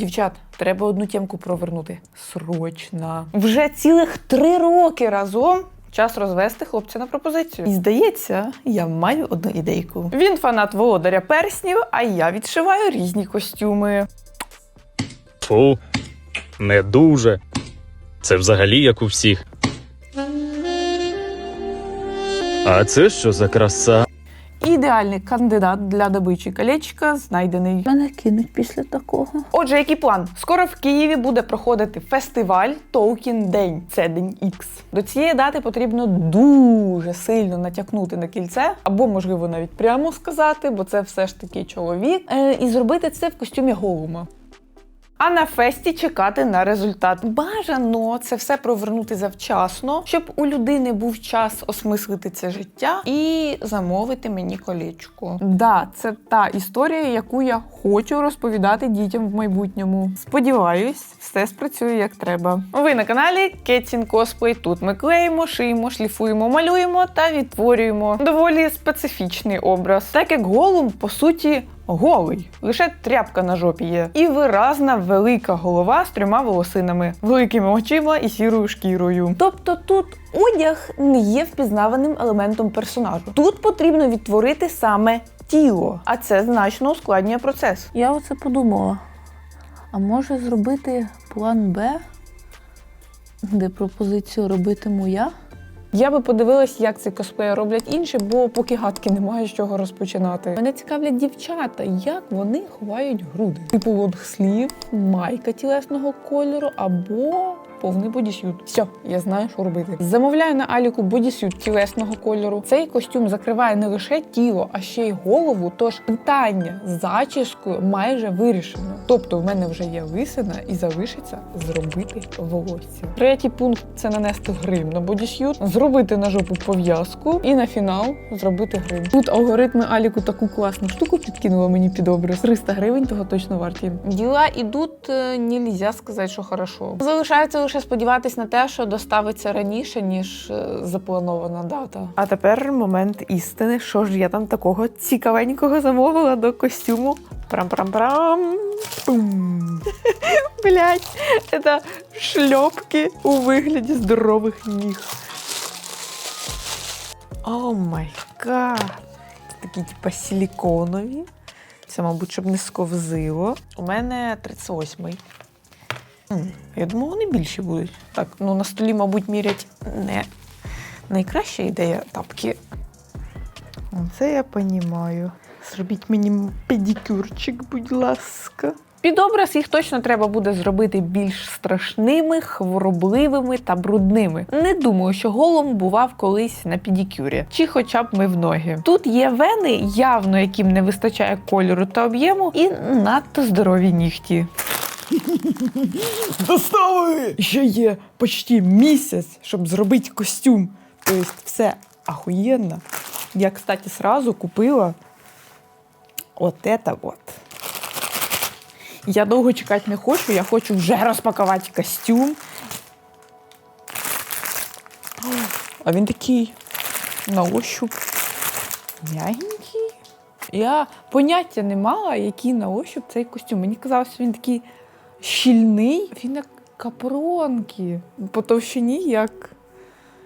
Дівчат, треба одну тємку провернути. Срочно. Вже цілих три роки разом. Час розвести хлопця на пропозицію. І здається, я маю одну ідейку. Він фанат володаря перснів, а я відшиваю різні костюми. Фу, не дуже. Це взагалі як у всіх. А це що за краса? Ідеальний кандидат для добичі колечка знайдений. Мене кинуть після такого. Отже, який план? Скоро в Києві буде проходити фестиваль Тоукін День. Це день Ікс. До цієї дати потрібно дуже сильно натякнути на кільце, або можливо навіть прямо сказати, бо це все ж таки чоловік. Е, і зробити це в костюмі голума. А на фесті чекати на результат. Бажано це все провернути завчасно, щоб у людини був час осмислити це життя і замовити мені колечко. Да, це та історія, яку я хочу розповідати дітям в майбутньому. Сподіваюсь, все спрацює як треба. Ви на каналі Кетін Косплей. Тут ми клеїмо, шиємо, шліфуємо, малюємо та відтворюємо доволі специфічний образ, так як голум по суті. Голий, лише тряпка на жопі є, і виразна велика голова з трьома волосинами, великими очима і сірою шкірою. Тобто тут одяг не є впізнаваним елементом персонажу. Тут потрібно відтворити саме тіло, а це значно ускладнює процес. Я оце подумала. А може зробити план Б, де пропозицію робитиму я? Я би подивилась, як цей косплеї роблять інші, бо поки гадки немає з чого розпочинати. Мене цікавлять дівчата, як вони ховають груди. Типу лонгслів, майка тілесного кольору або повний бодісют. Все, я знаю, що робити. Замовляю на Аліку бодісют тілесного кольору. Цей костюм закриває не лише тіло, а ще й голову. Тож питання з зачіскою майже вирішено. Тобто, в мене вже є лисина і залишиться зробити волосся. Третій пункт це нанести грим на бодісют, зробити на жопу пов'язку і на фінал зробити грим. Тут алгоритми Аліку таку класну штуку підкинула мені під образ. 300 гривень того точно варті. Діла ідуть, е, нельзя сказати, що хорошо. Залишається лише сподіватись на те, що доставиться раніше, ніж е, запланована дата. А тепер момент істини. Що ж я там такого цікавенького замовила до костюму? Прам-прам-прам. Блять, це шльопки у вигляді здорових ніг. О май гад. Такі, типа, силіконові. Це, мабуть, щоб не сковзило. У мене 38-й. Я думаю, вони більші будуть. Так, ну на столі, мабуть, мірять не найкраща ідея тапки. Це я понімаю. Зробіть мені педикюрчик, будь ласка. Під образ їх точно треба буде зробити більш страшними, хворобливими та брудними. Не думаю, що голом бував колись на педикюрі, чи хоча б мив ноги. Тут є вени, явно яким не вистачає кольору та об'єму, і надто здорові нігті. Доставили! Ще є почти місяць, щоб зробити костюм. Тобто все ахуєнно. Я, кстати, сразу купила от это вот. Я довго чекати не хочу, я хочу вже розпакувати костюм. А він такий на ощуп м'ягенький. Я поняття не мала, який на ощуп цей костюм. Мені казалося, що він такий щільний. Він як капронки. По товщині, як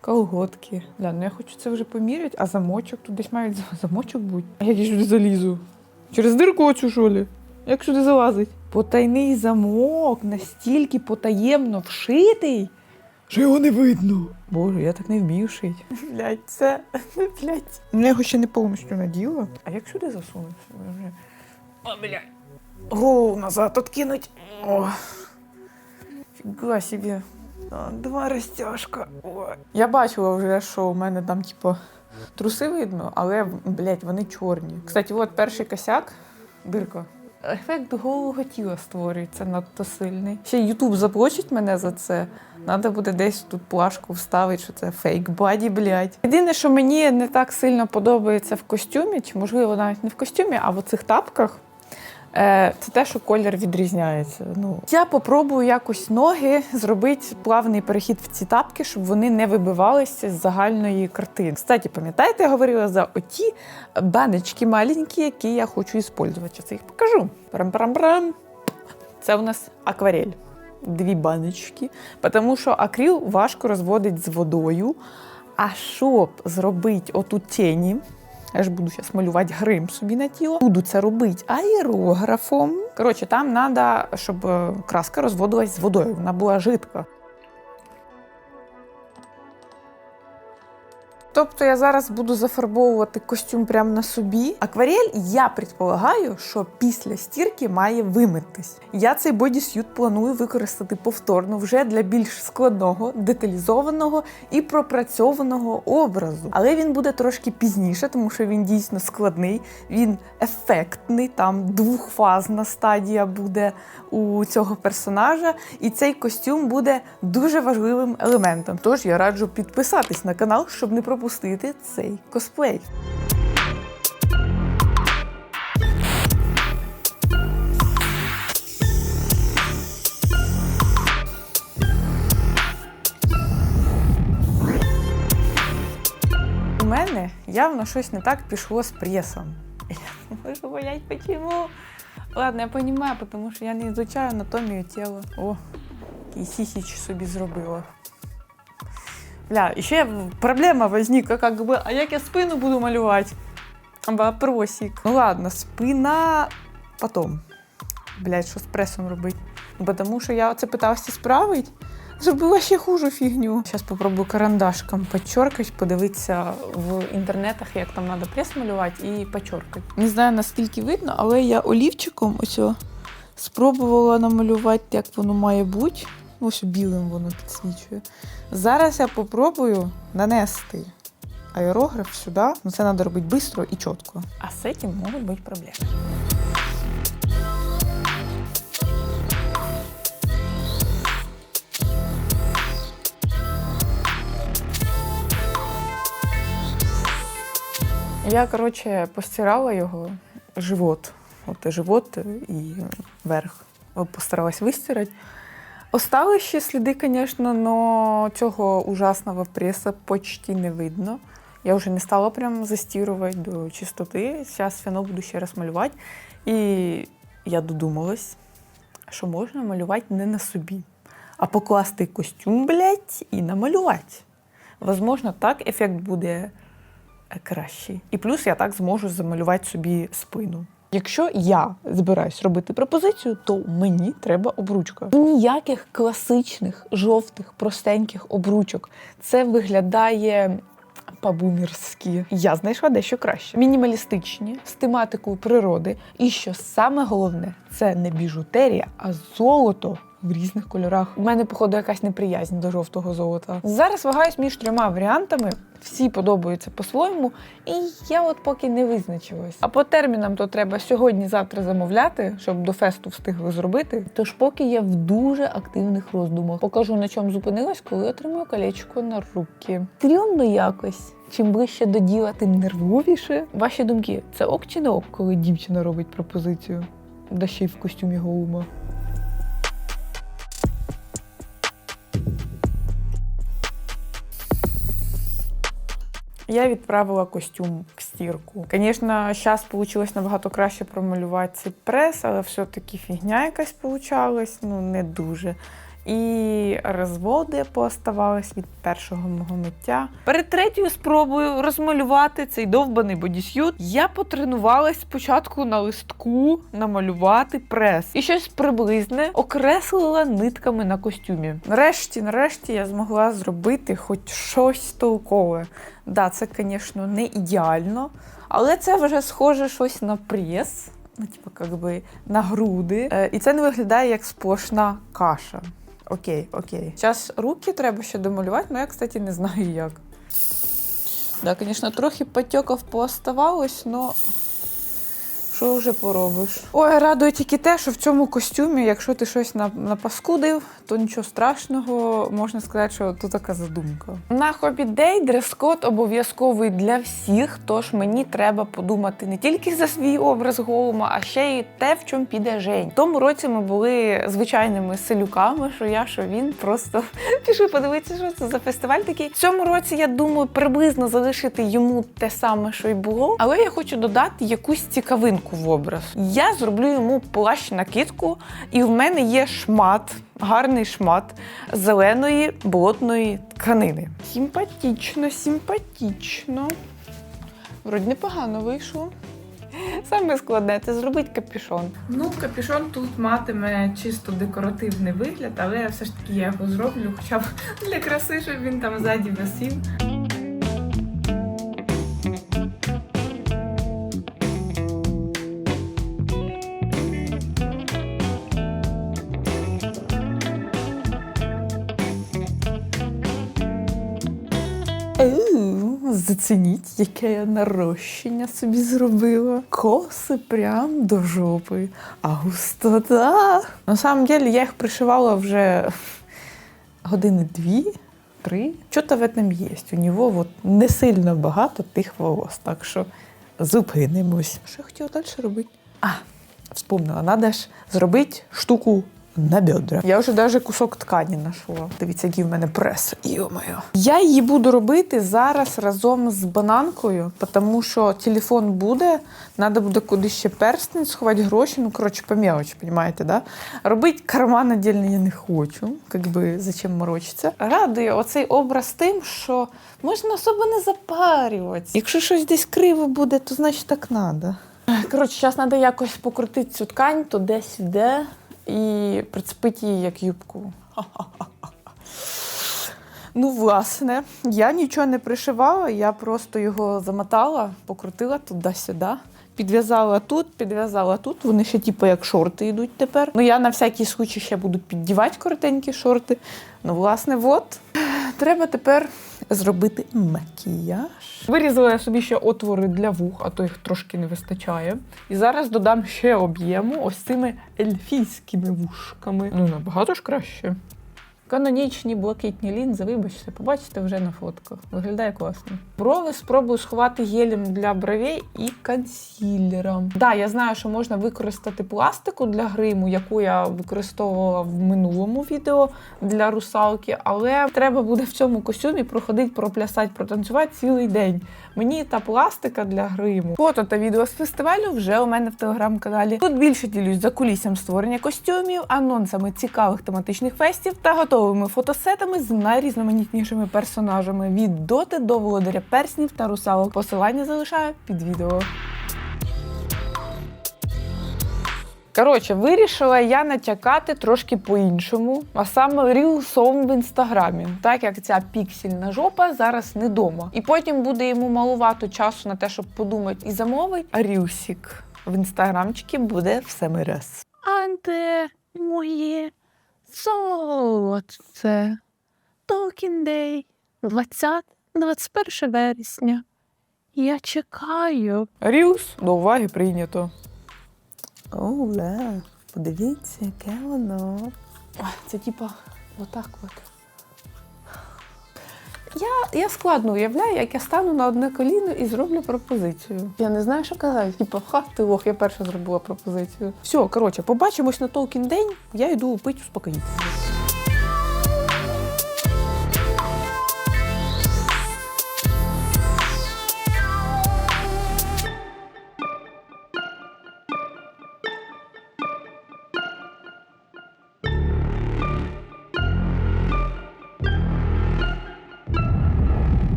колготки. Да, ну я хочу це вже поміряти, а замочок тут десь мають замочок бути. А як я сюди залізу? Через дирку оцю, що ли? Як сюди залазить? Потайний замок настільки потаємно вшитий, що його не видно. Боже, я так не вмію шити. Блять, це блять. Я його ще не повністю наділа. А як сюди засунути? О, блядь. Голову назад откинуть. О. Фіга собі. Два розтяжка. О. Я бачила вже, що у мене там, типу, труси видно, але, блядь, вони чорні. Кстати, от перший косяк, дирка. Ефект голого тіла створюється надто сильний. Ще Ютуб заплачить мене за це. Надо буде десь тут плашку вставити, що це фейк баді, блядь. Єдине, що мені не так сильно подобається в костюмі, чи можливо навіть не в костюмі, а в оцих тапках. Е, Це те, що колір відрізняється. Ну я попробую якось ноги зробити плавний перехід в ці тапки, щоб вони не вибивалися з загальної картини. Кстати, пам'ятаєте, я говорила за оті баночки маленькі, які я хочу використовувати. Це їх покажу. Парам-парам-парам. Це у нас акварель. Дві баночки. Тому що акрил важко розводить з водою. А щоб зробити оту тіні, я ж буду зараз малювати грим собі на тіло. Буду це робити аерографом. Коротше, там треба, щоб е, краска розводилась з водою. Вона була жидка. Тобто я зараз буду зафарбовувати костюм прямо на собі. Акварель, я предполагаю, що після стірки має вимитись. Я цей бодіс'ют планую використати повторно вже для більш складного, деталізованого і пропрацьованого образу. Але він буде трошки пізніше, тому що він дійсно складний, він ефектний. Там двохфазна стадія буде у цього персонажа, і цей костюм буде дуже важливим елементом. Тож я раджу підписатись на канал, щоб не пропустити цей косплей. У мене явно щось не так пішло з пресом. Я можу понять, почему. Ладно, я понимаю, потому що я не изучаю анатомію тіла. О, і сісіч собі зробила. Бля, ще проблема возникла, как бы, а як я спину буду малювати? Вопросик. Ну ладно, спина потом. Блять, що з пресом робити? Бо Тому що я це питався справити. Зробила ще хуже фігню. Зараз попробую карандашком подчеркати, подивитися в інтернетах, як там треба прес малювати, і подчеркати. Не знаю наскільки видно, але я олівчиком ось спробувала намалювати, як воно має бути. Ну, ось білим воно підсвічує. Зараз я попробую нанести аерограф сюди. Ну, це треба робити швидко і чітко. А з цим можуть бути проблеми. Я, коротше, постирала його живот. От живот і верх. Постаралась вистирати. Остались ще сліди, звісно, але цього ужасного преса почти не видно. Я вже не стала прям застірувати до чистоти. Зараз одно буду ще раз малювати. І я додумалась, що можна малювати не на собі, а покласти костюм, блядь, і намалювати. Возможно, так ефект буде кращий. І плюс я так зможу замалювати собі спину. Якщо я збираюсь робити пропозицію, то мені треба обручка. Ніяких класичних жовтих простеньких обручок. Це виглядає по-бумерськи. Я знайшла дещо краще. Мінімалістичні з тематикою природи. І що саме головне, це не біжутерія, а золото. В різних кольорах. У мене, походу, якась неприязнь до жовтого золота. Зараз вагаюсь між трьома варіантами. Всі подобаються по-своєму, і я от поки не визначилась. А по термінам то треба сьогодні-завтра замовляти, щоб до фесту встигли зробити. Тож поки я в дуже активних роздумах. Покажу на чому зупинилась, коли отримаю колечко на руки. Стрімно якось. Чим ближче до діла, тим нервовіше. Ваші думки, це ок чи не ок, коли дівчина робить пропозицію? Да ще й в костюмі голума. Я відправила костюм в стірку. Звісно, зараз вийшло набагато краще промалювати прес, але все-таки фігня якась получалась, ну не дуже. І розводи пооставались від першого мого миття. Перед третьою спробою розмалювати цей довбаний бодіс'ют я потренувалась спочатку на листку намалювати прес. І щось приблизне окреслила нитками на костюмі. Нарешті, нарешті я змогла зробити хоч щось толкове. Да, це, звісно, не ідеально, але це вже схоже щось на прес. Ну, типу, как би на груди. Е, і це не виглядає як сплошна каша. Окей, окей. Зараз руки треба ще домалювати, але я, кстати, не знаю як. Да, звісно, трохи потьоків пооставалось, але що вже поробиш? Ой, радує тільки те, що в цьому костюмі, якщо ти щось напаскудив, то нічого страшного, можна сказати, що тут така задумка. На Day дрес-код обов'язковий для всіх, тож мені треба подумати не тільки за свій образ голума, а ще й те, в чому піде Жень. В тому році ми були звичайними селюками, що я, що він просто пішли подивитися, що це за фестиваль такий. В цьому році я думаю приблизно залишити йому те саме, що й було, але я хочу додати якусь цікавинку. Юльку в образ. Я зроблю йому плащ накидку, і в мене є шмат, гарний шмат зеленої болотної тканини. Симпатічно, симпатічно. Вроді непогано вийшло. Саме складне це зробити капюшон. Ну, капюшон тут матиме чисто декоративний вигляд, але все ж таки я його зроблю, хоча б для краси, щоб він там ззаді висів. Зацініть, яке я нарощення собі зробила. Коси прям до жопи. А густота. На самом деле я їх пришивала вже години дві, три. Що-то в этом є. У нього вот не сильно багато тих волос, так що зупинимось. Що я хотіла далі робити? А, вспомнила, треба ж зробити штуку на бедра. Я вже навіть кусок ткані знайшла. Дивіться, який в мене прес. Йо-моє. Я її буду робити зараз разом з бананкою, тому що телефон буде, треба буде куди ще перстень сховати гроші. Ну, коротше, по мелочі, розумієте, да? Робити карман отдельно я не хочу. Как би, зачем морочитися. Радує оцей образ тим, що можна особо не запарюватися. Якщо щось десь криво буде, то значить так треба. Коротше, зараз треба якось покрутити цю ткань, то десь йде і прицепити її як юбку. Ну, власне, я нічого не пришивала, я просто його замотала, покрутила туди-сюди. Підв'язала тут, підв'язала тут. Вони ще, типу, як шорти йдуть тепер. Ну, я на всякий случай ще буду піддівати коротенькі шорти. Ну, власне, от. Треба тепер зробити макіяж. Вирізала я собі ще отвори для вух, а то їх трошки не вистачає. І зараз додам ще об'єму ось цими ельфійськими вушками. Ну, набагато ж краще. Канонічні блакитні лінзи, вибачте, побачите вже на фотках. Виглядає класно. Брови спробую сховати гелем для бровей і консілером. Да, я знаю, що можна використати пластику для гриму, яку я використовувала в минулому відео для русалки, але треба буде в цьому костюмі проходити, проплясати, протанцювати цілий день. Мені та пластика для гриму. Фото та відео з фестивалю вже у мене в телеграм-каналі. Тут більше ділюсь за кулісям створення костюмів, анонсами цікавих тематичних фестів та готовими фотосетами з найрізноманітнішими персонажами від доти до володаря перснів та русалок. Посилання залишаю під відео. Коротше, вирішила я натякати трошки по-іншому, а саме рілсом в інстаграмі, так як ця піксельна жопа зараз не дома. І потім буде йому малувато часу на те, щоб подумати і замовити. А рілсік в інстаграмчики буде в самий раз. Анте моє солодце. Токіндей. Day 20-21 вересня. Я чекаю. Ріус до уваги прийнято. Оуля, подивіться, яке воно. Це типа отак от. Я, я складно уявляю, як я стану на одне коліно і зроблю пропозицію. Я не знаю, що казати. Типа, ха, ти лох, я перша зробила пропозицію. Все, коротше, побачимось на Толкін день. Я йду пить успокоїтися.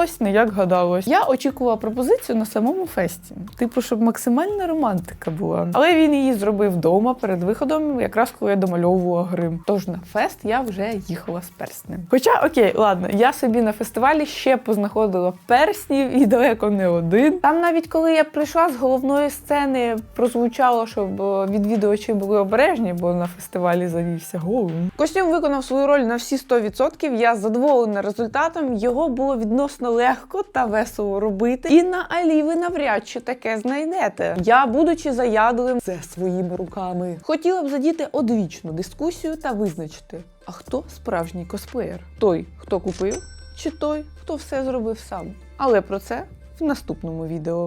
Сталося не як гадалось. Я очікувала пропозицію на самому фесті. Типу, щоб максимальна романтика була. Але він її зробив вдома перед виходом, якраз коли я домальовувала грим. Тож на фест я вже їхала з перснем. Хоча, окей, ладно, я собі на фестивалі ще познаходила перснів і далеко не один. Там навіть коли я прийшла з головної сцени, прозвучало, щоб відвідувачі були обережні, бо на фестивалі завівся голим. Костюм виконав свою роль на всі 100%. Я задоволена результатом. Його було відносно легко та весело робити. І на Алі ви навряд чи таке знайдете. Я, будучи заядлим, це своїми руками. Хотіла б задіти одвічну дискусію та визначити, а хто справжній косплеєр? Той, хто купив, чи той, хто все зробив сам. Але про це в наступному відео.